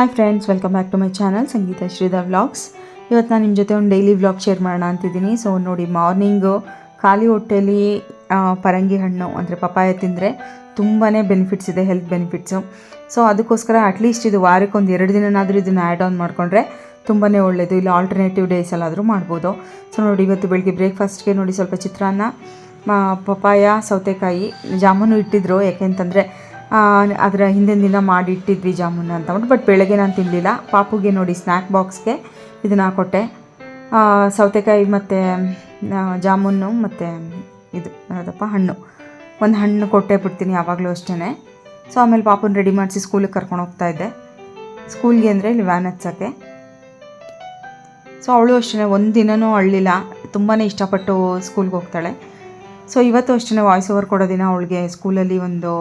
Hi friends welcome back to my channel Sangeetha Sridhar vlogs ಇವತ್ತು ನಾನು ನಿಮ್ಮ ಜೊತೆ ಒಂದು ಡೈಲಿ ವ್ಲಾಗ್ ಶೇರ್ ಮಾಡೋಣ ಅಂತಿದ್ದೀನಿ. ಸೊ ನೋಡಿ ಮಾರ್ನಿಂಗು ಖಾಲಿ ಹೊಟ್ಟೆಲಿ ಪರಂಗಿ ಹಣ್ಣು, ಅಂದರೆ ಪಪ್ಪಾಯ ತಿಂದರೆ ತುಂಬಾ ಬೆನಿಫಿಟ್ಸ್ ಇದೆ ಹೆಲ್ತ್ ಬೆನಿಫಿಟ್ಸು ಸೊ ಅದಕ್ಕೋಸ್ಕರ ಅಟ್ಲೀಸ್ಟ್ ಇದು ವಾರಕ್ಕೆ ಒಂದು ಎರಡು ದಿನನಾದರೂ ಇದನ್ನು ಆ್ಯಡ್ ಆನ್ ಮಾಡಿಕೊಂಡ್ರೆ ತುಂಬಾ ಒಳ್ಳೆಯದು ಇಲ್ಲ ಆಲ್ಟರ್ನೇಟಿವ್ ಡೇಸಲ್ಲಾದರೂ ಮಾಡ್ಬೋದು. ಸೊ ನೋಡಿ, ಇವತ್ತು ಬೆಳಗ್ಗೆ ಬ್ರೇಕ್ಫಾಸ್ಟ್ಗೆ ನೋಡಿ ಸ್ವಲ್ಪ ಚಿತ್ರಾನ್ನ ಪಪ್ಪಾಯ ಪಪಾಯ ಸೌತೆಕಾಯಿ, ಜಾಮೂನು ಇಟ್ಟಿದ್ರು. ಯಾಕೆಂತಂದರೆ ಅದರ ಹಿಂದಿನ ದಿನ ಮಾಡಿಟ್ಟಿದ್ವಿ ಜಾಮೂನ್ ಅಂತ ಅಂದ್ಬಿಟ್ಟು ಬಟ್ ಬೆಳಗ್ಗೆ ನಾನು ತಿನ್ನಲಿಲ್ಲ ಪಾಪುಗೆ ನೋಡಿ ಸ್ನ್ಯಾಕ್ ಬಾಕ್ಸ್ಗೆ ಇದನ್ನು ಹಾಕೊಟ್ಟೆ ಸೌತೆಕಾಯಿ ಮತ್ತು ಜಾಮೂನು ಮತ್ತು ಇದು ಯಾವುದಪ್ಪ ಹಣ್ಣು. ಒಂದು ಹಣ್ಣು ಕೊಟ್ಟೆ ಬಿಡ್ತೀನಿ ಯಾವಾಗಲೂ ಅಷ್ಟೇ ಸೊ ಆಮೇಲೆ ಪಾಪುನ ರೆಡಿ ಮಾಡಿಸಿ ಸ್ಕೂಲಿಗೆ ಕರ್ಕೊಂಡು ಹೋಗ್ತಾ ಇದ್ದೆ. ಸ್ಕೂಲ್ಗೆ ಅಂದರೆ ಇಲ್ಲಿ ವ್ಯಾನ್ ಹಚ್ಚೋಕ್ಕೆ. ಸೊ ಅವಳು ಅಷ್ಟೇ ಒಂದು ದಿನವೂ ಅಳ್ಳಿಲ್ಲ. ತುಂಬಾ ಇಷ್ಟಪಟ್ಟು ಸ್ಕೂಲ್ಗೆ ಹೋಗ್ತಾಳೆ. ಸೊ ಇವತ್ತು ಅಷ್ಟೇ ವಾಯ್ಸ್ ಓವರ್ ಕೊಡೋ ದಿನ ಅವಳಿಗೆ ಸ್ಕೂಲಲ್ಲಿ ಒಂದು,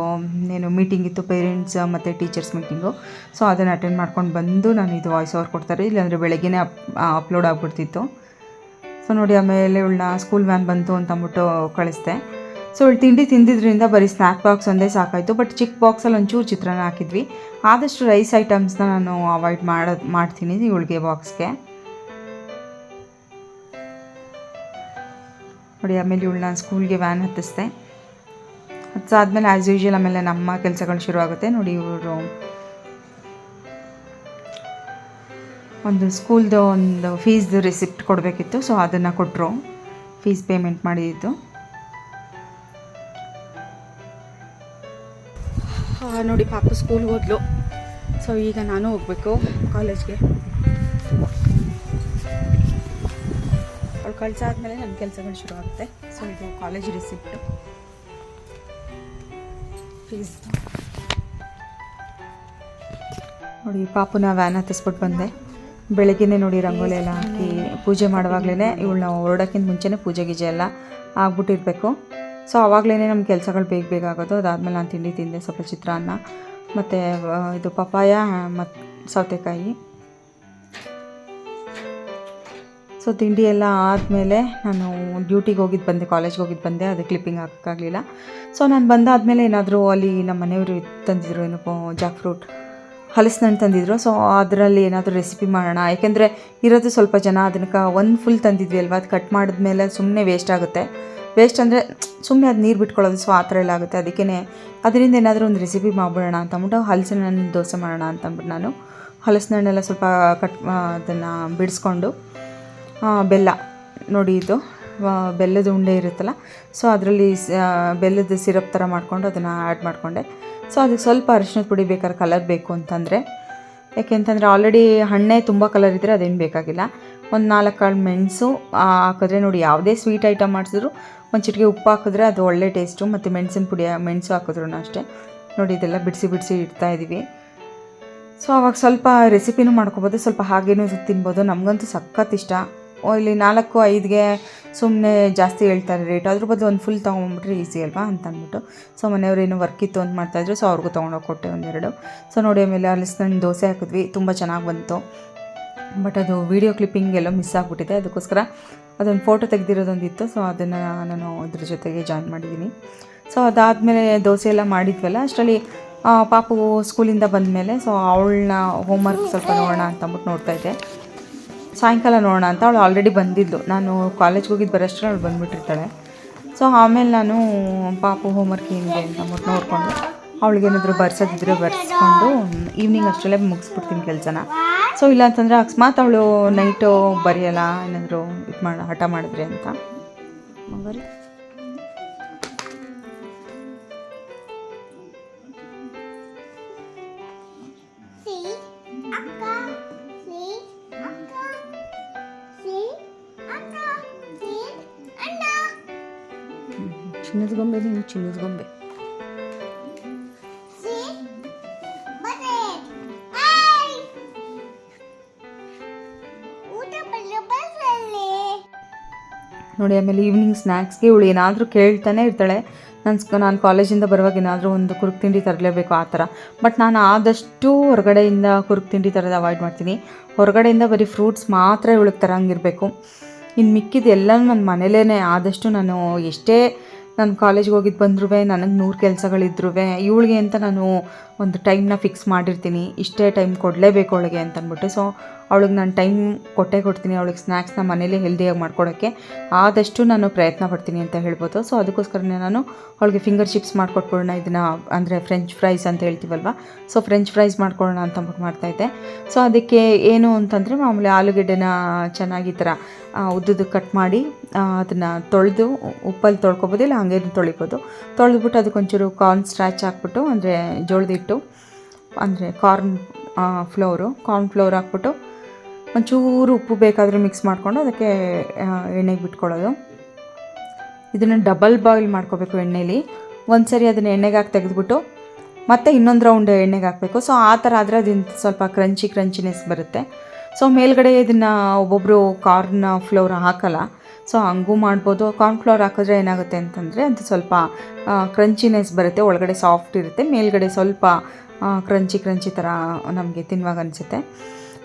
ಏನು ಮೀಟಿಂಗ್ ಇತ್ತು ಪೇರೆಂಟ್ಸ್ ಮತ್ತು ಟೀಚರ್ಸ್ ಮೀಟಿಂಗು ಸೊ ಅದನ್ನು ಅಟೆಂಡ್ ಮಾಡ್ಕೊಂಡು ಬಂದು ನಾನು ಇದು ವಾಯ್ಸ್ ಓವರ್ ಕೊಡ್ತಾರೆ ಇಲ್ಲಾಂದರೆ ಬೆಳಗ್ಗೆನೇ ಅಪ್ ಅಪ್ಲೋಡ್ ಆಗಿಬಿಡ್ತಿತ್ತು. ಸೊ ನೋಡಿ ಆಮೇಲೆ ಇವಳನ್ನ ಸ್ಕೂಲ್ ವ್ಯಾನ್ ಬಂತು ಅಂತ ಅಂದ್ಬಿಟ್ಟು ಕಳಿಸ್ದೆ. ಸೊ ಇವಳು ತಿಂಡಿ ತಿಂದಿದ್ರಿಂದ ಬರೀ ಸ್ನ್ಯಾಕ್ ಬಾಕ್ಸ್ ಒಂದೇ ಸಾಕಾಯಿತು. ಬಟ್ ಚಿಕ್ಕ ಬಾಕ್ಸಲ್ಲಿ ಒಂಚೂರು ಚಿತ್ರಾನ್ನ ಹಾಕಿದ್ವಿ. ಆದಷ್ಟು ರೈಸ್ ಐಟಮ್ಸ್ನ ನಾನು ಅವಾಯ್ಡ್ ಮಾಡೋದು ಮಾಡ್ತೀನಿ ಇವಳಿಗೆ ಬಾಕ್ಸ್ಗೆ ನೋಡಿ, ಆಮೇಲೆ ಇವಳು ನಾನು ಸ್ಕೂಲ್ಗೆ ವ್ಯಾನ್ ಹತ್ತಿಸ್ದೆ. ಹತ್ತಾದ್ಮೇಲೆ ಆ್ಯಸ್ ಯೂಶ್ವಲ್ ಆಮೇಲೆ ನಮ್ಮ ಕೆಲಸಗಳು ಶುರು ಆಗುತ್ತೆ ನೋಡಿ, ಇವರು ಒಂದು ಸ್ಕೂಲ್ದು ಒಂದು ಫೀಸ್ದು ರಿಸಿಪ್ಟ್ ಕೊಡಬೇಕಿತ್ತು ಸೊ ಅದನ್ನು ಕೊಟ್ಟರು ಫೀಸ್ ಪೇಮೆಂಟ್ ಮಾಡಿದ್ದು. ನೋಡಿ, ಪಾಪು ಸ್ಕೂಲ್ಗೆ ಹೋದ್ಲು. ಸೊ ಈಗ ನಾನು ಹೋಗಬೇಕು ಕಾಲೇಜ್ಗೆ ಕಳ್ಸಾದ್ಮೇಲೆ ನನ್ನ ಕೆಲಸಗಳು ಶುರು ಆಗುತ್ತೆ ಸೊ ಇದು ಕಾಲೇಜ್ ರಿಸಿಪ್ಟು ಫೀಸ್ ನೋಡಿ, ಪಾಪುನ ವ್ಯಾನ್ ಹತ್ತಿಸ್ಬಿಟ್ಟು ಬಂದೆ. ಬೆಳಗ್ಗೆನೇ ನೋಡಿ ರಂಗೋಲಿ ಎಲ್ಲ ಹಾಕಿ ಪೂಜೆ ಮಾಡುವಾಗಲೇ ನಾವು ಹೊರಡೋಕ್ಕಿಂತ ಮುಂಚೆನೇ ಪೂಜೆ ಗೀಜೆ ಎಲ್ಲ ಆಗ್ಬಿಟ್ಟಿರಬೇಕು. ಸೊ ಆವಾಗಲೇ ನಮ್ಮ ಕೆಲಸಗಳು ಬೇಗ ಬೇಗ ಆಗೋದು. ಅದಾದಮೇಲೆ ನಾನು ತಿಂಡಿ ತಿಂದೆ ಸ್ವಲ್ಪ ಚಿತ್ರಾನ್ನ, ಮತ್ತು ಇದು ಪಪಾಯ ಮತ್ತು ಸೌತೆಕಾಯಿ. ಸೊ, ತಿಂಡಿ ಎಲ್ಲ ಆದಮೇಲೆ ನಾನು ಡ್ಯೂಟಿಗೆ ಹೋಗಿದ್ದು ಬಂದೆ, ಕಾಲೇಜ್ಗೆ ಹೋಗಿದ್ದು ಬಂದೆ, ಅದು ಕ್ಲಿಪ್ಪಿಂಗ್ ಹಾಕೋಕ್ಕಾಗಲಿಲ್ಲ. ಸೊ, ನಾನು ಬಂದಾದಮೇಲೆ ಏನಾದರೂ ಅಲ್ಲಿ ನಮ್ಮ ಮನೆಯವರು ತಂದಿದ್ರು ಏನಪ್ಪ ಜಾಕ್ ಫ್ರೂಟ್ ಹಲಸಿನಣ್ಣು ತಂದಿದ್ರು. ಸೊ, ಅದರಲ್ಲಿ ಏನಾದರೂ ರೆಸಿಪಿ ಮಾಡೋಣ. ಯಾಕೆಂದರೆ ಇರೋದು ಸ್ವಲ್ಪ ಜನ ಅದಕ್ಕೆ ಒಂದು ಫುಲ್ ತಂದಿದ್ವಿ ಅಲ್ವಾ? ಅದು ಕಟ್ ಮಾಡಿದ್ಮೇಲೆ ಸುಮ್ಮನೆ ವೇಸ್ಟ್ ಆಗುತ್ತೆ. ವೇಸ್ಟ್ ಅಂದರೆ ಸುಮ್ಮನೆ ಅದು ನೀರು ಬಿಟ್ಕೊಳ್ಳೋದು ಸೊ ಆ ಥರ ಎಲ್ಲ ಆಗುತ್ತೆ. ಅದಕ್ಕೇ ಅದರಿಂದ ಏನಾದರೂ ಒಂದು ರೆಸಿಪಿ ಮಾಡ್ಬಿಡೋಣ ಅಂತ ಅಂದ್ಬಿಟ್ಟು ಹಲಸಿನ ದೋಸೆ ಮಾಡೋಣ ಅಂತ ಅಂದ್ಬಿಟ್ಟು ನಾನು. ಹಲಸಿನ ಹಣ್ಣೆಲ್ಲ ಸ್ವಲ್ಪ ಕಟ್ ಅದನ್ನು ಬಿಡಿಸ್ಕೊಂಡು ಬೆಲ್ಲ. ನೋಡಿ ಇದು ಬೆಲ್ಲದ ಉಂಡೆ ಇರುತ್ತಲ್ಲ, ಸೊ ಅದರಲ್ಲಿ ಬೆಲ್ಲದ ಸಿರಪ್ ಥರ ಮಾಡಿಕೊಂಡು ಅದನ್ನು ಆ್ಯಡ್ ಮಾಡಿಕೊಂಡೆ. ಸೊ ಅದಕ್ಕೆ ಸ್ವಲ್ಪ ಅರಿಶಿನದ ಪುಡಿ ಬೇಕಾದ್ರೆ ಕಲರ್ ಬೇಕು ಅಂತಂದರೆ. ಯಾಕೆಂತಂದರೆ ಆಲ್ರೆಡಿ ಹಣ್ಣೆ ತುಂಬ ಕಲರ್ ಇದ್ದರೆ ಅದೇನು ಬೇಕಾಗಿಲ್ಲ. ಒಂದು ನಾಲ್ಕು ಕಾಳು ಮೆಣಸು ಹಾಕಿದ್ರೆ ನೋಡಿ ಯಾವುದೇ ಸ್ವೀಟ್ ಐಟಮ್ ಮಾಡಿಸಿದ್ರು, ಒಂದು ಚಿಟಿಕೆ ಉಪ್ಪು ಹಾಕಿದ್ರೆ ಅದು ಒಳ್ಳೆ ಟೇಸ್ಟು ಮತ್ತು ಮೆಣಸಿನ ಪುಡಿ, ಮೆಣಸು ಹಾಕಿದ್ರು ಅಷ್ಟೇ. ನೋಡಿ ಇದೆಲ್ಲ ಬಿಡಿಸಿ ಬಿಡಿಸಿ ಇಡ್ತಾ ಇದ್ದೀವಿ ಸೊ ಅವಾಗ ಸ್ವಲ್ಪ ರೆಸಿಪಿನೂ ಮಾಡ್ಕೊಬೋದು, ಸ್ವಲ್ಪ ಹಾಗೇನೂ ತಿನ್ಬೋದು, ನಮಗಂತೂ ಸಖತ್ ಇಷ್ಟ. ಇಲ್ಲಿ ನಾಲ್ಕು, ಐದುಗೆ ಸುಮ್ಮನೆ ಜಾಸ್ತಿ ಹೇಳ್ತಾರೆ ರೇಟ್ ಅದ್ರ ಬದಲು ಒಂದು ಫುಲ್ ತೊಗೊಂಬಿಟ್ರೆ ಈಸಿ ಅಲ್ವಾ ಅಂತ ಅಂದ್ಬಿಟ್ಟು. ಸೊ ಮನೆಯವ್ರು ಏನೋ ವರ್ಕ್ ಇತ್ತು ಅಂತ ಮಾಡ್ತಾಯಿದ್ರು ಸೊ ಅವ್ರಿಗೂ ತೊಗೊಂಡೋಗಿ ಕೊಟ್ಟೆ ಒಂದೆರಡು ಸೊ ನೋಡಿ ಆಮೇಲೆ ಹಲಸಿನ ದೋಸೆ ಹಾಕಿದ್ವಿ. ತುಂಬ ಚೆನ್ನಾಗಿ ಬಂತು. ಬಟ್ ಅದು ವೀಡಿಯೋ ಕ್ಲಿಪ್ಪಿಂಗ್ ಎಲ್ಲ ಮಿಸ್ ಆಗಿಬಿಟ್ಟಿದೆ. ಅದಕ್ಕೋಸ್ಕರ ಅದೊಂದು ಫೋಟೋ ತೆಗೆದಿರೋದೊಂದಿತ್ತು. ಸೊ ಅದನ್ನು ನಾನು ಇದ್ರ ಜೊತೆಗೆ ಜಾಯ್ನ್ ಮಾಡಿದ್ದೀನಿ ಸೊ ಅದಾದಮೇಲೆ ದೋಸೆ ಎಲ್ಲ ಮಾಡಿದ್ವಲ್ಲ. ಅಷ್ಟರಲ್ಲಿ ಪಾಪು ಸ್ಕೂಲಿಂದ ಬಂದಮೇಲೆ ಸೊ ಅವಳನ್ನ ಹೋಮ್ವರ್ಕ್ ಸ್ವಲ್ಪ ನೋಡೋಣ ಅಂತ ನೋಡ್ತಾಯಿದ್ದೆ ಸಾಯಂಕಾಲ ನೋಡೋಣ ಅಂತ ಅವಳು ಆಲ್ರೆಡಿ ಬಂದಿದ್ದು. ನಾನು ಕಾಲೇಜ್ಗೆ ಹೋಗಿದ್ದು ಬರೋಷ್ಟರಲ್ಲಿ ಅವಳು ಬಂದುಬಿಟ್ಟಿರ್ತಾಳೆ. ಸೊ ಆಮೇಲೆ ನಾನು ಪಾಪು ಹೋಮ್ವರ್ಕ್ ಏನಿದೆ ಅಂತ ಅಂದ್ಬಿಟ್ಟು ನೋಡಿಕೊಂಡು ಅವಳಿಗೇನಾದರೂ ಬರ್ಸೋದಿದ್ರೆ ಬರ್ಸ್ಕೊಂಡು ಈವ್ನಿಂಗ್ ಅಷ್ಟರಲ್ಲೇ ಮುಗಿಸ್ಬಿಡ್ತೀನಿ ಕೆಲಸನ. ಸೊ ಇಲ್ಲ ಅಂತಂದರೆ ಅಕಸ್ಮಾತ್ ಅವಳು ನೈಟು ಬರೆಯಲ್ಲ, ಏನಾದರೂ ಇದು ಮಾಡ ಹಠ ಮಾಡಿದ್ರೆ ಅಂತ. ಚಿನ್ನದ ಗೊಂಬೆ. ನೋಡಿ ಆಮೇಲೆ ಈವ್ನಿಂಗ್ ಸ್ನ್ಯಾಕ್ಸ್ಗೆ ಇವಳು ಏನಾದರೂ ಕೇಳ್ತಾನೆ ಇರ್ತಾಳೆ. ನಾನು ನಾನು ಕಾಲೇಜಿಂದ ಬರುವಾಗ ಏನಾದರೂ ಒಂದು ಕುರುಕ್ ತಿಂಡಿ ತರಲೇಬೇಕು ಆ ಥರ. ಬಟ್ ನಾನು ಆದಷ್ಟು ಹೊರಗಡೆಯಿಂದ ಕುರುಕ್ ತಿಂಡಿ ತರೋದು ಅವಾಯ್ಡ್ ಮಾಡ್ತೀನಿ. ಹೊರಗಡೆಯಿಂದ ಬರೀ ಫ್ರೂಟ್ಸ್ ಮಾತ್ರ ಇವಳಿಗೆ ತರಂಗಿರಬೇಕು. ಇನ್ನು ಮಿಕ್ಕಿದ ಎಲ್ಲನೂ ನನ್ನ ಮನೇಲೇ ಆದಷ್ಟು ನಾನು ಎಷ್ಟೇ ನಾನು ಕಾಲೇಜ್ಗೆ ಹೋಗಿದ್ದು ಬಂದ್ರೂ ನನಗೆ ನೂರು ಕೆಲಸಗಳಿದ್ರೂ ಇವಳಿಗೆ ಅಂತ ನಾನು ಒಂದು ಟೈಮ್ನ ಫಿಕ್ಸ್ ಮಾಡಿರ್ತೀನಿ, ಇಷ್ಟೇ ಟೈಮ್ ಕೊಡಲೇಬೇಕು ಅವಳಿಗೆ ಅಂತಂದ್ಬಿಟ್ಟು. ಸೊ ಅವಳಿಗೆ ನಾನು ಟೈಮ್ ಕೊಟ್ಟೇ ಕೊಡ್ತೀನಿ, ಅವಳಿಗೆ ಸ್ನ್ಯಾಕ್ಸ್ನ ಮನೇಲಿ ಹೆಲ್ದಿಯಾಗಿ ಮಾಡ್ಕೊಡೋಕ್ಕೆ ಆದಷ್ಟು ನಾನು ಪ್ರಯತ್ನ ಪಡ್ತೀನಿ ಅಂತ ಹೇಳ್ಬೋದು. ಸೊ ಅದಕ್ಕೋಸ್ಕರನೇ ನಾನು ಅವಳಿಗೆ ಫಿಂಗರ್ ಚಿಪ್ಸ್ ಮಾಡಿಕೊಟ್ಬಿಡೋಣ, ಇದನ್ನು ಅಂದರೆ ಫ್ರೆಂಚ್ ಫ್ರೈಸ್ ಅಂತ ಹೇಳ್ತೀವಲ್ವ? ಸೊ ಫ್ರೆಂಚ್ ಫ್ರೈಸ್ ಮಾಡ್ಕೊಳ್ಳೋಣ ಅಂತ ಅಂದ್ಬಿಟ್ಟು ಮಾಡ್ತಾಯಿದ್ದೆ ಸೊ ಅದಕ್ಕೆ ಏನು ಅಂತಂದರೆ ಮಾಮೂಲಿ ಆಲೂಗೆಡ್ಡೆನ ಚೆನ್ನಾಗಿ ಥರ ಉದ್ದುದ್ದು ಕಟ್ ಮಾಡಿ ಅದನ್ನು ತೊಳೆದು, ಉಪ್ಪಲ್ಲಿ ತೊಳ್ಕೊಬೋದು, ಇಲ್ಲ ಹಂಗೇನು ತೊಳಿಬೋದು. ತೊಳೆದ್ಬಿಟ್ಟು ಅದಕ್ಕೊಂಚೂರು ಕಾರ್ನ್ ಸ್ಟ್ರಾಚ್ ಹಾಕ್ಬಿಟ್ಟು, ಅಂದರೆ ಜೋಳದ ಅಂದರೆ ಕಾರ್ನ್ ಫ್ಲೋರು ಕಾರ್ನ್ ಫ್ಲೋರ್ ಹಾಕ್ಬಿಟ್ಟು ಒಂಚೂರು ಉಪ್ಪು ಬೇಕಾದರೂ ಮಿಕ್ಸ್ ಮಾಡಿಕೊಂಡು ಅದಕ್ಕೆ ಎಣ್ಣೆಗೆ ಬಿಟ್ಕೊಳ್ಳೋದು. ಇದನ್ನು ಡಬಲ್ ಬಾಯ್ಲ್ ಮಾಡ್ಕೋಬೇಕು ಎಣ್ಣೆಲಿ. ಒಂದು ಸರಿ ಅದನ್ನು ಎಣ್ಣೆಗೆ ಹಾಕಿ ತೆಗೆದುಬಿಟ್ಟು ಮತ್ತೆ ಇನ್ನೊಂದು ರೌಂಡ್ ಎಣ್ಣೆಗೆ ಹಾಕಬೇಕು. ಸೊ ಆ ಥರ ಆದರೆ ಅದನ್ನು ಸ್ವಲ್ಪ ಕ್ರಂಚಿ ಕ್ರಂಚಿನೆಸ್ ಬರುತ್ತೆ. ಸೊ ಮೇಲ್ಗಡೆ ಇದನ್ನು ಒಬ್ಬೊಬ್ಬರು ಕಾರ್ನ್ ಫ್ಲೋರ್ ಹಾಕಲ್ಲ. ಸೊ ಹಂಗೂ ಮಾಡ್ಬೋದು. ಕಾರ್ನ್ ಫ್ಲೋರ್ ಹಾಕಿದ್ರೆ ಏನಾಗುತ್ತೆ ಅಂತಂದರೆ ಅದು ಸ್ವಲ್ಪ ಕ್ರಂಚಿನೆಸ್ ಬರುತ್ತೆ. ಒಳಗಡೆ ಸಾಫ್ಟ್ ಇರುತ್ತೆ. ಮೇಲ್ಗಡೆ ಸ್ವಲ್ಪ ಕ್ರಂಚಿ ಕ್ರಂಚಿ ಥರ ನಮಗೆ ತಿನ್ನುವಾಗ ಅನಿಸುತ್ತೆ.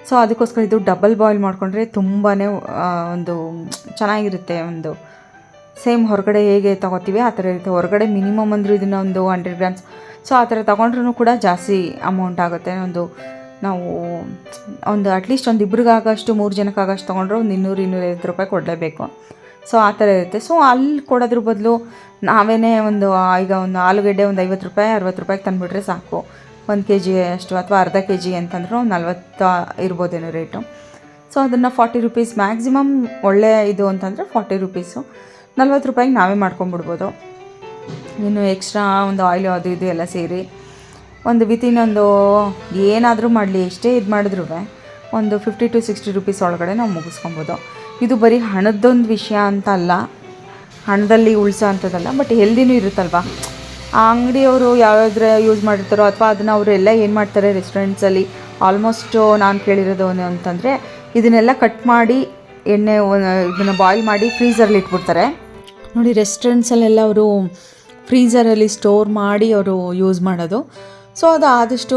ಸೊ ಅದಕ್ಕೋಸ್ಕರ ಇದು ಡಬಲ್ ಬಾಯ್ಲ್ ಮಾಡಿಕೊಂಡ್ರೆ ತುಂಬಾ ಒಂದು ಚೆನ್ನಾಗಿರುತ್ತೆ. ಒಂದು ಸೇಮ್ ಹೊರಗಡೆ ಹೇಗೆ ತೊಗೋತೀವಿ, ಆ ಥರ ಇರುತ್ತೆ. ಹೊರಗಡೆ ಮಿನಿಮಮ್ ಅಂದರೂ ಇದನ್ನು ಒಂದು ಹಂಡ್ರೆಡ್ ಗ್ರಾಮ್ಸ್ ಸೊ ಆ ಥರ ತೊಗೊಂಡ್ರೂ ಕೂಡ ಜಾಸ್ತಿ ಅಮೌಂಟ್ ಆಗುತ್ತೆ. ಒಂದು ನಾವು ಒಂದು ಅಟ್ಲೀಸ್ಟ್ ಒಂದು ಇಬ್ರಿಗಾಗಷ್ಟು, ಮೂರು ಜನಕ್ಕಾಗಷ್ಟು ತೊಗೊಂಡ್ರೆ ಒಂದು ಇನ್ನೂರು, ಇನ್ನೂರೈವತ್ತು ರೂಪಾಯಿ ಕೊಡಲೇಬೇಕು. ಸೊ ಆ ಥರ ಇರುತ್ತೆ. ಸೊ ಅಲ್ಲಿ ಕೊಡೋದ್ರ ಬದಲು ನಾವೇ ಒಂದು, ಈಗ ಒಂದು ಆಲೂಗಡ್ಡೆ ಒಂದು ಐವತ್ತು ರೂಪಾಯಿ, ಅರವತ್ತು ರೂಪಾಯಿಗೆ ತಂದುಬಿಟ್ರೆ ಸಾಕು. ಒಂದು ಕೆ ಜಿ ಅಷ್ಟು ಅಥವಾ ಅರ್ಧ ಕೆ ಜಿ ಅಂತಂದ್ರೆ ಒಂದು ನಲ್ವತ್ತು ಇರ್ಬೋದೇನೋ ರೇಟು. ಸೊ ಅದನ್ನು ಫಾರ್ಟಿ ರುಪೀಸ್ ಮ್ಯಾಕ್ಸಿಮಮ್ ಒಳ್ಳೆ ಇದು ಅಂತಂದರೆ ಫಾರ್ಟಿ ರುಪೀಸು. ನಲ್ವತ್ತು ರೂಪಾಯಿಗೆ ನಾವೇ ಮಾಡ್ಕೊಂಬಿಡ್ಬೋದು. ಇನ್ನು ಎಕ್ಸ್ಟ್ರಾ ಒಂದು ಆಯಿಲು ಅದು ಇದು ಎಲ್ಲ ಸೇರಿ ಒಂದು ವಿತಿನ್ ಒಂದು ಏನಾದರೂ ಮಾಡಲಿ, ಎಷ್ಟೇ ಇದು ಮಾಡಿದ್ರೂ ಒಂದು ಫಿಫ್ಟಿ ಟು ಸಿಕ್ಸ್ಟಿ ರುಪೀಸ್ ಒಳಗಡೆ ನಾವು ಮುಗಿಸ್ಕೊಬೋದು. ಇದು ಬರೀ ಹಣದೊಂದು ವಿಷಯ ಅಂತ ಅಲ್ಲ ಹಣದಲ್ಲಿ ಉಳಿಸೋ ಅಂಥದ್ದಲ್ಲ ಬಟ್ ಹೆಲ್ದಿನೂ ಇರುತ್ತಲ್ವ? ಆ ಅಂಗಡಿಯವರು ಯಾವ್ಯಾವ್ದ್ರ ಯೂಸ್ ಮಾಡಿರ್ತಾರೋ ಅಥವಾ ಅದನ್ನು ಅವರೆಲ್ಲ ಏನು ಮಾಡ್ತಾರೆ ರೆಸ್ಟೋರೆಂಟ್ಸಲ್ಲಿ ಆಲ್ಮೋಸ್ಟು ನಾನು ಕೇಳಿರೋದು ಅಂತಂದರೆ, ಇದನ್ನೆಲ್ಲ ಕಟ್ ಮಾಡಿ, ಎಣ್ಣೆ ಇದನ್ನು ಬಾಯ್ಲ್ ಮಾಡಿ ಫ್ರೀಸರಲ್ಲಿ ಇಟ್ಬಿಡ್ತಾರೆ. ನೋಡಿ ರೆಸ್ಟೋರೆಂಟ್ಸಲ್ಲೆಲ್ಲ ಅವರು ಫ್ರೀಸರಲ್ಲಿ ಸ್ಟೋರ್ ಮಾಡಿ ಅವರು ಯೂಸ್ ಮಾಡೋದು. ಸೊ ಅದು ಆದಷ್ಟು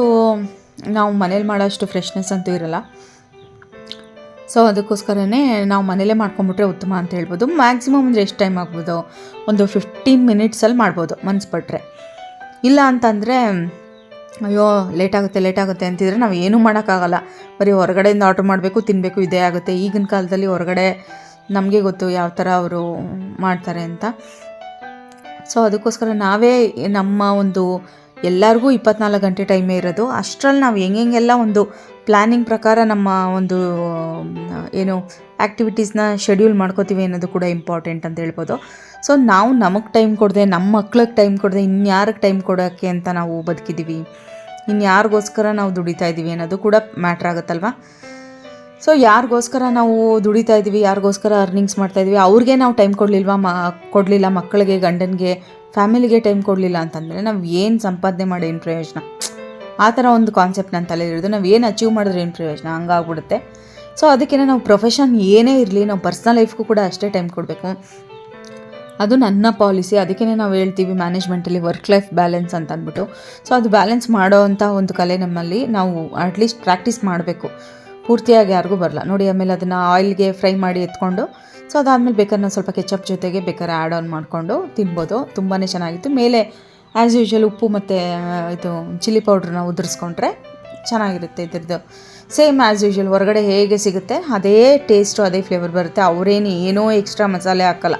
ನಾವು ಮನೇಲಿ ಮಾಡೋಷ್ಟು ಫ್ರೆಶ್ನೆಸ್ ಅಂತೂ ಇರಲ್ಲ. ಸೊ ಅದಕ್ಕೋಸ್ಕರನೇ ನಾವು ಮನೇಲೇ ಮಾಡ್ಕೊಂಬಿಟ್ರೆ ಉತ್ತಮ ಅಂತ ಹೇಳ್ಬೋದು. ಮ್ಯಾಕ್ಸಿಮಮ್ ಅಂದರೆ ಎಷ್ಟು ಟೈಮ್ ಆಗ್ಬೋದು? ಒಂದು ಫಿಫ್ಟೀನ್ ಮಿನಿಟ್ಸಲ್ಲಿ ಮಾಡ್ಬೋದು ಮನ್ಸು ಪಟ್ಟರೆ ಇಲ್ಲ ಅಂತಂದರೆ, ಅಯ್ಯೋ ಲೇಟ್ ಆಗುತ್ತೆ ಲೇಟ್ ಅಂತಿದ್ರೆ ನಾವು ಏನೂ ಮಾಡೋಕ್ಕಾಗಲ್ಲ. ಬರೀ ಹೊರಗಡೆಯಿಂದ ಆರ್ಡ್ರ್ ಮಾಡಬೇಕು ತಿನ್ನಬೇಕು ಇದೇ ಆಗುತ್ತೆ. ಈಗಿನ ಕಾಲದಲ್ಲಿ ಹೊರಗಡೆ ನಮಗೆ ಗೊತ್ತು ಯಾವ ಥರ ಅವರು ಮಾಡ್ತಾರೆ ಅಂತ. ಸೊ ಅದಕ್ಕೋಸ್ಕರ ನಾವೇ ನಮ್ಮ ಒಂದು ಎಲ್ಲರಿಗೂ ಇಪ್ಪತ್ನಾಲ್ಕು ಗಂಟೆ ಟೈಮೇ ಇರೋದು. ಅಷ್ಟರಲ್ಲಿ ನಾವು ಹೆಂಗೆಲ್ಲ ಒಂದು ಪ್ಲ್ಯಾನಿಂಗ್ ಪ್ರಕಾರ ನಮ್ಮ ಒಂದು ಏನು ಆ್ಯಕ್ಟಿವಿಟೀಸ್ನ ಶೆಡ್ಯೂಲ್ ಮಾಡ್ಕೋತೀವಿ ಅನ್ನೋದು ಕೂಡ ಇಂಪಾರ್ಟೆಂಟ್ ಅಂತ ಹೇಳ್ಬೋದು. ಸೊ ನಾವು ನಮಗೆ ಟೈಮ್ ಕೊಡದೆ ನಮ್ಮ ಮಕ್ಳಿಗೆ ಟೈಮ್ ಕೊಡದೆ, ಇನ್ಯಾರಿಗೆ ಟೈಮ್ ಕೊಡೋಕ್ಕೆ ಅಂತ ನಾವು ಬದುಕಿದ್ದೀವಿ ಇನ್ಯಾರಿಗೋಸ್ಕರ ನಾವು ದುಡಿತಾ ಇದ್ದೀವಿ ಅನ್ನೋದು ಕೂಡ ಮ್ಯಾಟ್ರ್ ಆಗುತ್ತಲ್ವಾ? ಸೊ ಯಾರಿಗೋಸ್ಕರ ನಾವು ದುಡಿತಾ ಇದ್ದೀವಿ ಯಾರಿಗೋಸ್ಕರ ಅರ್ನಿಂಗ್ಸ್ ಮಾಡ್ತಾ ಇದ್ದೀವಿ ಅವ್ರಿಗೆ ನಾವು ಟೈಮ್ ಕೊಡಲಿಲ್ವಾ ಮ, ಕೊಡಲಿಲ್ಲ ಮಕ್ಕಳಿಗೆ ಗಂಡನಿಗೆ ಫ್ಯಾಮಿಲಿಗೆ ಟೈಮ್ ಕೊಡಲಿಲ್ಲ ಅಂತಂದರೆ ನಾವು ಏನು ಸಂಪಾದನೆ ಮಾಡಿ ಏನು ಪ್ರಯೋಜನ ಆ ಥರ ಒಂದು ಕಾನ್ಸೆಪ್ಟ್ ನನ್ನ ತಲೆಯಲ್ಲಿರೋದು ನಾವು ಏನು ಅಚೀವ್ ಮಾಡಿದ್ರೆ ಏನು ಪ್ರಯೋಜನ ಹಂಗಾಗ್ಬಿಡುತ್ತೆ. ಸೊ ಅದಕ್ಕೆ ನಾವು ಪ್ರೊಫೆಷನ್ ಏನೇ ಇರಲಿ, ನಾವು ಪರ್ಸ್ನಲ್ ಲೈಫ್ಗೂ ಕೂಡ ಅಷ್ಟೇ ಟೈಮ್ ಕೊಡಬೇಕು. ಅದು ನನ್ನ ಪಾಲಿಸಿ ಅದಕ್ಕೇ ನಾವು ಹೇಳ್ತೀವಿ ಮ್ಯಾನೇಜ್ಮೆಂಟಲ್ಲಿ ವರ್ಕ್ ಲೈಫ್ ಬ್ಯಾಲೆನ್ಸ್ ಅಂತ ಅಂದ್ಬಿಟ್ಟು ಸೊ ಅದು ಬ್ಯಾಲೆನ್ಸ್ ಮಾಡೋ ಅಂಥ ಒಂದು ಕಲೆ ನಮ್ಮಲ್ಲಿ ನಾವು ಅಟ್ಲೀಸ್ಟ್ ಪ್ರಾಕ್ಟೀಸ್ ಮಾಡಬೇಕು. ಪೂರ್ತಿಯಾಗಿ ಯಾರಿಗೂ ಬರಲ್ಲ. ನೋಡಿ, ಆಮೇಲೆ ಅದನ್ನು ಆಯಿಲ್ಗೆ ಫ್ರೈ ಮಾಡಿ ಎತ್ಕೊಂಡು ಸೊ ಅದಾದಮೇಲೆ ಬೇಕಾದ್ರೆ ನಾನು ಸ್ವಲ್ಪ ಕೆಚಪ್ ಜೊತೆಗೆ ಬೇಕಾದ್ರೆ ಆ್ಯಡ್ ಆನ್ ಮಾಡಿಕೊಂಡು ತಿನ್ಬೋದು. ತುಂಬಾ ಚೆನ್ನಾಗಿತ್ತು. ಮೇಲೆ ಆ್ಯಸ್ ಯೂಶ್ವಲ್ ಉಪ್ಪು ಮತ್ತು ಇದು ಚಿಲ್ಲಿ ಪೌಡ್ರನ್ನ ಉದುರಿಸ್ಕೊಂಡ್ರೆ ಚೆನ್ನಾಗಿರುತ್ತೆ ಇದ್ರದ್ದು. ಸೇಮ್ ಆ್ಯಸ್ ಯೂಶ್ವಲ್ ಹೊರಗಡೆ ಹೇಗೆ ಸಿಗುತ್ತೆ, ಅದೇ ಟೇಸ್ಟು ಅದೇ ಫ್ಲೇವರ್ ಬರುತ್ತೆ. ಅವರೇನು ಏನೋ ಎಕ್ಸ್ಟ್ರಾ ಮಸಾಲೆ ಹಾಕಲ್ಲ.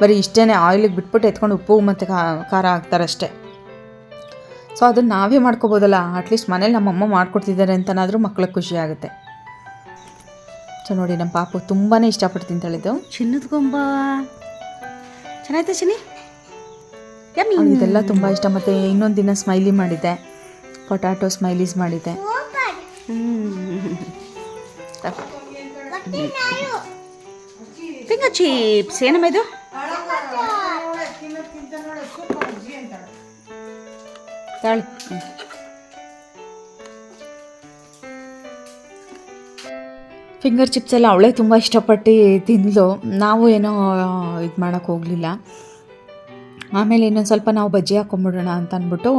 ಬರೀ ಇಷ್ಟೇ ಆಯಿಲಿಗೆ ಬಿಟ್ಬಿಟ್ಟು ಎತ್ಕೊಂಡು ಉಪ್ಪು ಮತ್ತು ಖಾರ ಹಾಕ್ತಾರಷ್ಟೇ ಸೊ ಅದನ್ನು ನಾವೇ ಮಾಡ್ಕೋಬೋದಲ್ಲ? ಅಟ್ಲೀಸ್ಟ್ ಮನೇಲಿ ನಮ್ಮಮ್ಮ ಮಾಡ್ಕೊಡ್ತಿದ್ದಾರೆ ಅಂತನಾದರೂ ಮಕ್ಳಿಗೆ ಖುಷಿ ಆಗುತ್ತೆ. ಸೊ ನೋಡಿ ನಮ್ಮ ಪಾಪು ತುಂಬಾ ಇಷ್ಟಪಟ್ಟು ತಿಂತಾಳಿದ್ದು ಚಿನ್ನದ ಗೊಂಬ. ಚೆನ್ನಾಯ್ತಾ ಚಿನ್ನಿ. Mm. ಇದೆಲ್ಲ ತುಂಬ ಇಷ್ಟ ಮತ್ತು ಇನ್ನೊಂದು ದಿನ ಸ್ಮೈಲಿ ಮಾಡಿದ್ದೆ ಪೊಟ್ಯಾಟೊ ಸ್ಮೈಲೀಸ್ ಮಾಡಿದ್ದೆ ಫಿಂಗರ್ ಚಿಪ್ಸ್ ಏನಮ್ಮ ಇದು? ತಾಳಿ. ಫಿಂಗರ್ ಚಿಪ್ಸ್ ಎಲ್ಲ ಅವಳೇ ತುಂಬ ಇಷ್ಟಪಟ್ಟು ತಿಂದಳು ನಾವು ಏನೋ ಇದು ಮಾಡೋಕ್ಕೆ ಹೋಗಲಿಲ್ಲ. ಆಮೇಲೆ ಇನ್ನೊಂದು ಸ್ವಲ್ಪ ನಾವು ಬಜ್ಜಿ ಹಾಕ್ಕೊಂಬಿಡೋಣ ಅಂತ ಅಂದ್ಬಿಟ್ಟು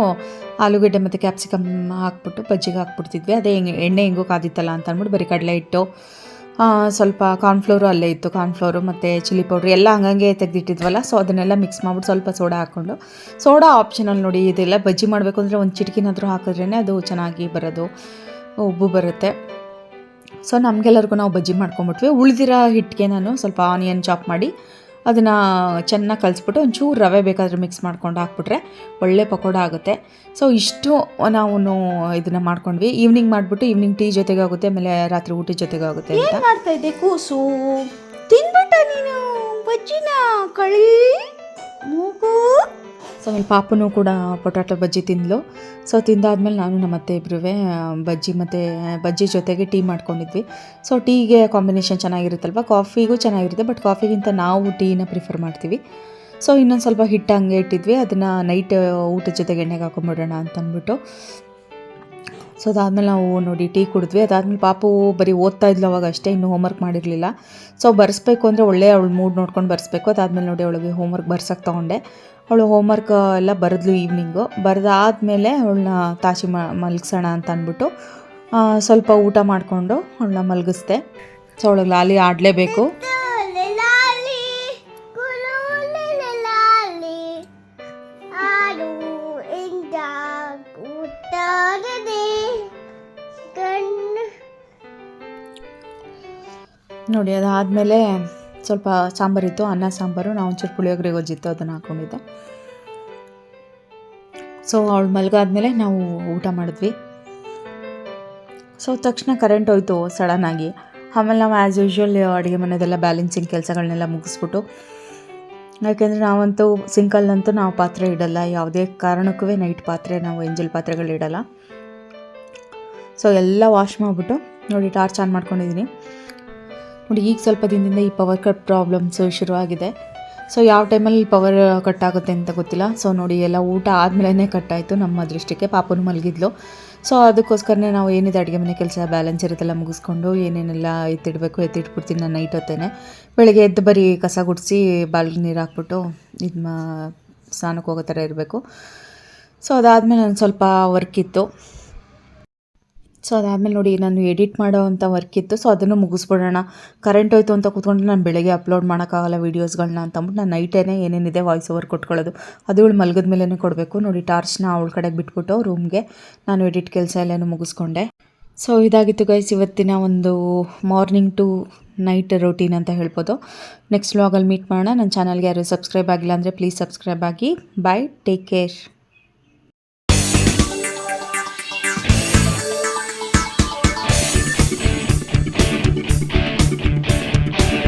ಆಲೂಗಡ್ಡೆ ಮತ್ತು ಕ್ಯಾಪ್ಸಿಕಮ್ ಹಾಕ್ಬಿಟ್ಟು ಬಜ್ಜಿಗೆ ಹಾಕ್ಬಿಡ್ತಿದ್ವಿ. ಅದೇ ಹೆಂಗೆ ಎಣ್ಣೆ ಹೆಂಗೋ ಕಾದಿತ್ತಲ್ಲ ಅಂತ ಅಂದ್ಬಿಟ್ಟು ಬರೀ ಕಡಲೆ ಹಿಟ್ಟು ಆ, ಸ್ವಲ್ಪ ಕಾರ್ನ್ಫ್ಲೋರು ಅಲ್ಲೇ ಇತ್ತು. ಕಾರ್ನ್ಫ್ಲೋರು ಮತ್ತು ಚಿಲ್ಲಿ ಪೌಡ್ರ್ ಎಲ್ಲ ಹಂಗಂಗೆ ತೆಗೆದಿಟ್ಟಿದ್ವಲ್ಲ ಸೊ ಅದನ್ನೆಲ್ಲ ಮಿಕ್ಸ್ ಮಾಡ್ಬಿಟ್ಟು ಸ್ವಲ್ಪ ಸೋಡಾ ಹಾಕ್ಕೊಂಡು. ಸೋಡಾ ಆಪ್ಷನಲ್ ನೋಡಿ ಇದೆಲ್ಲ ಬಜ್ಜಿ ಮಾಡಬೇಕು ಅಂದರೆ ಒಂದು ಚಿಟಿಕಿನಾದರೂ ಹಾಕಿದ್ರೇ ಅದು ಚೆನ್ನಾಗಿ ಬರೋದು ಉಬ್ಬು ಬರುತ್ತೆ. ಸೊ ನಮಗೆಲ್ಲರಿಗೂ ನಾವು ಬಜ್ಜಿ ಮಾಡ್ಕೊಂಬಿಟ್ವಿ. ಉಳಿದಿರೋ ಹಿಟ್ಟಿಗೆ ನಾನು ಸ್ವಲ್ಪ ಆನಿಯನ್ ಚಾಪ್ ಮಾಡಿ ಅದನ್ನು ಚೆನ್ನಾಗಿ ಕಲಿಸ್ಬಿಟ್ಟು ಒಂಚೂರು ರವೆ ಬೇಕಾದರೆ ಮಿಕ್ಸ್ ಮಾಡ್ಕೊಂಡು ಹಾಕ್ಬಿಟ್ರೆ ಒಳ್ಳೆ ಪಕೋಡ ಆಗುತ್ತೆ. ಸೊ ಇಷ್ಟು ನಾವು ಇದನ್ನು ಮಾಡ್ಕೊಂಡ್ವಿ. ಈವ್ನಿಂಗ್ ಮಾಡಿಬಿಟ್ಟು ಈವ್ನಿಂಗ್ ಟೀ ಜೊತೆಗೆ ಆಗುತ್ತೆ, ಆಮೇಲೆ ರಾತ್ರಿ ಊಟದ ಜೊತೆಗೆ ಆಗುತ್ತೆ ಅಂತ. ಮಾಡ್ತಾ ಕೂಸು? ತಿನ್ಬಿಟ್ಟ ನೀನು? ಬಜ್ಜಿನ ಕಳಿ? ಮೂಗು? ಸೊ ಆಮೇಲೆ ಪಾಪನು ಕೂಡ ಪೊಟ್ಯಾಟೊ ಬಜ್ಜಿ ತಿಂದಳು ಸೊ ತಿಂದಾದ್ಮೇಲೆ ನಾನು ನಮ್ಮ ಅತ್ತೆ ಇಬ್ಬರೂ ಬಜ್ಜಿ ಮತ್ತು ಬಜ್ಜಿ ಜೊತೆಗೆ ಟೀ ಮಾಡ್ಕೊಂಡಿದ್ವಿ. So ಟೀಗೆ combination ಚೆನ್ನಾಗಿರುತ್ತಲ್ವ? ಕಾಫಿಗೂ ಚೆನ್ನಾಗಿರುತ್ತೆ, ಬಟ್ ಕಾಫಿಗಿಂತ ನಾವು ಟೀನ ಪ್ರಿಫರ್ ಮಾಡ್ತೀವಿ. ಸೊ ಇನ್ನೊಂದು ಸ್ವಲ್ಪ ಹಿಟ್ಟು ಹಂಗೆ ಇಟ್ಟಿದ್ವಿ. ಅದನ್ನು ನೈಟ್ ಊಟದ ಜೊತೆಗೆ ಎಣ್ಣೆಗೆ ಹಾಕೊಂಬಿಡೋಣ ಅಂತ ಅಂದ್ಬಿಟ್ಟು ಸೊ ಅದಾದಮೇಲೆ ನಾವು ನೋಡಿ ಟೀ ಕುಡಿದ್ವಿ. ಅದಾದಮೇಲೆ ಪಾಪು ಬರೀ ಓದ್ತಾ ಇದ್ಲು ಅವಾಗ ಅಷ್ಟೇ, ಇನ್ನೂ ಹೋಮ್ವರ್ಕ್ ಮಾಡಿರಲಿಲ್ಲ. ಸೊ ಬರೆಸ್ಬೇಕು ಅಂದರೆ ಒಳ್ಳೆ ಅವಳು ಮೂಡ್ ನೋಡ್ಕೊಂಡು ಬರೆಸ್ಬೇಕು. ಅದಾದಮೇಲೆ ನೋಡಿ ಅವಳಿಗೆ ಹೋಮ್ವರ್ಕ್ ಬರ್ಸಕ್ಕೆ ತೊಗೊಂಡೆ. ಅವಳು ಹೋಮ್ವರ್ಕ್ ಎಲ್ಲ ಬರೆದ್ಲು ಈವ್ನಿಂಗು ಬರೆದಾದ್ಮೇಲೆ ಅವಳನ್ನ ಮ, ಮಲಗಿಸೋಣ ಅಂತ ಅಂದ್ಬಿಟ್ಟು ಸ್ವಲ್ಪ ಊಟ ಮಾಡಿಕೊಂಡು ಅವಳನ್ನ ಮಲಗಿಸ್ದೆ. ಸೊ ಅವಳಿಗೆ ಲಾಲಿ ಆಡಲೇಬೇಕು. ನೋಡಿ, ಅದಾದಮೇಲೆ ಸ್ವಲ್ಪ ಸಾಂಬಾರಿತ್ತು, ಅನ್ನ, ಸಾಂಬಾರು. ನಾವು ಒಂಚೂರು ಪುಳಿಯೋಗರೆ ಗೊಜ್ಜಿತ್ತು, ಅದನ್ನು ಹಾಕ್ಕೊಂಡಿದ್ದೆ ಸೊ ಅವಳು ಮಲಗಾದ್ಮೇಲೆ ನಾವು ಊಟ ಮಾಡಿದ್ವಿ. ಸೊ ತಕ್ಷಣ ಕರೆಂಟ್ ಹೋಯ್ತು ಸಡನ್ನಾಗಿ ಆಮೇಲೆ ನಾವು ಆ್ಯಸ್ ಯೂಶ್ವಲ್ ಅಡುಗೆ ಮನೆದೆಲ್ಲ ಬ್ಯಾಲೆನ್ಸಿಂಗ್ ಕೆಲಸಗಳನ್ನೆಲ್ಲ ಮುಗಿಸ್ಬಿಟ್ಟು, ಯಾಕೆಂದರೆ ನಾವಂತೂ ಸಿಂಕಲ್ನಂತೂ ನಾವು ಪಾತ್ರೆ ಇಡಲ್ಲ. ಯಾವುದೇ ಕಾರಣಕ್ಕೂ ನೈಟ್ ಪಾತ್ರೆ, ನಾವು ಎಂಜಲ್ ಪಾತ್ರೆಗಳು ಇಡಲ್ಲ. ಸೊ ಎಲ್ಲ ವಾಶ್ ಮಾಡಿಬಿಟ್ಟು, ನೋಡಿ ಟಾರ್ಚ್ ಆನ್ ಮಾಡ್ಕೊಂಡಿದ್ದೀನಿ ನೋಡಿ, ಈಗ ಸ್ವಲ್ಪ ದಿನದಿಂದ ಈ ಪವರ್ ಕಟ್ ಪ್ರಾಬ್ಲಮ್ಸು ಶುರುವಾಗಿದೆ. ಸೊ ಯಾವ ಟೈಮಲ್ಲಿ ಪವರ್ ಕಟ್ ಆಗುತ್ತೆ ಅಂತ ಗೊತ್ತಿಲ್ಲ. ಸೊ ನೋಡಿ, ಎಲ್ಲ ಊಟ ಆದಮೇಲೆ ಕಟ್ ಆಯಿತು ನಮ್ಮ ದೃಷ್ಟಿಗೆ. ಪಾಪನು ಮಲಗಿದ್ಲು. ಸೊ ಅದಕ್ಕೋಸ್ಕರನೇ ನಾವು ಏನಿದೆ, ಅಡುಗೆ ಮನೆ ಕೆಲಸ ಬ್ಯಾಲೆನ್ಸ್ ಇರುತ್ತೆಲ್ಲ ಮುಗಿಸ್ಕೊಂಡು, ಏನೇನೆಲ್ಲ ಎತ್ತಿಡಬೇಕು, ಎತ್ತಿಟ್ಬಿಡ್ತೀನಿ ನಾನು ನೈಟ್ ಹೊತ್ತೇನೆ. ಬೆಳಗ್ಗೆ ಎದ್ದು ಬರೀ ಕಸ ಗುಡಿಸಿ ಬಾಲ್ಗೆ ನೀರು ಹಾಕ್ಬಿಟ್ಟು ಇದು ಮಾ, ಸ್ನಾನಕ್ಕೆ ಹೋಗೋ ಥರ ಇರಬೇಕು. ಸೊ ಅದಾದಮೇಲೆ ನಾನು ಸ್ವಲ್ಪ ವರ್ಕ್ ಇತ್ತು. ಸೊ ಅದಾದಮೇಲೆ ನೋಡಿ, ನಾನು ಎಡಿಟ್ ಮಾಡೋ ಅಂಥ ವರ್ಕ್ ಇತ್ತು. ಸೊ ಅದನ್ನು ಮುಗಿಸ್ಬಿಡೋಣ. ಕರೆಂಟ್ ಹೋಯ್ತು ಅಂತ ಕೂತ್ಕೊಂಡು ನಾನು ಬೆಳಗ್ಗೆ ಅಪ್ಲೋಡ್ ಮಾಡೋಕ್ಕಾಗಲ್ಲ ವೀಡಿಯೋಸ್ಗಳನ್ನ ಅಂತಂದ್ಬಿಟ್ಟು ನಾನು ನೈಟೇ ಏನೇನಿದೆ ವಾಯ್ಸ್ ಓವರ್ ಕೊಟ್ಕೊಳ್ಳೋದು. ಅದು ಇವಳು ಮಲಗದ ಮೇಲೇ ಕೊಡಬೇಕು. ನೋಡಿ ಟಾರ್ಚ್ನ ಅವಳ ಕಡೆಗೆ ಬಿಟ್ಬಿಟ್ಟು ರೂಮ್ಗೆ ನಾನು ಎಡಿಟ್ ಕೆಲಸ ಎಲ್ಲನೂ ಮುಗಿಸ್ಕೊಂಡೆ. ಸೊ ಇದಾಗಿತ್ತು ಗೈಸ್ ಇವತ್ತಿನ ಒಂದು ಮಾರ್ನಿಂಗ್ ಟು ನೈಟ್ ರೊಟೀನ್ ಅಂತ ಹೇಳ್ಬೋದು. ನೆಕ್ಸ್ಟ್ ವ್ಲಾಗಲ್ಲಿ ಮೀಟ್ ಮಾಡೋಣ. ನನ್ನ ಚಾನಲ್ಗೆ ಯಾರು ಸಬ್ಸ್ಕ್ರೈಬ್ ಆಗಿಲ್ಲ ಅಂದರೆ ಪ್ಲೀಸ್ ಸಬ್ಸ್ಕ್ರೈಬ್ ಆಗಿ. Bye take care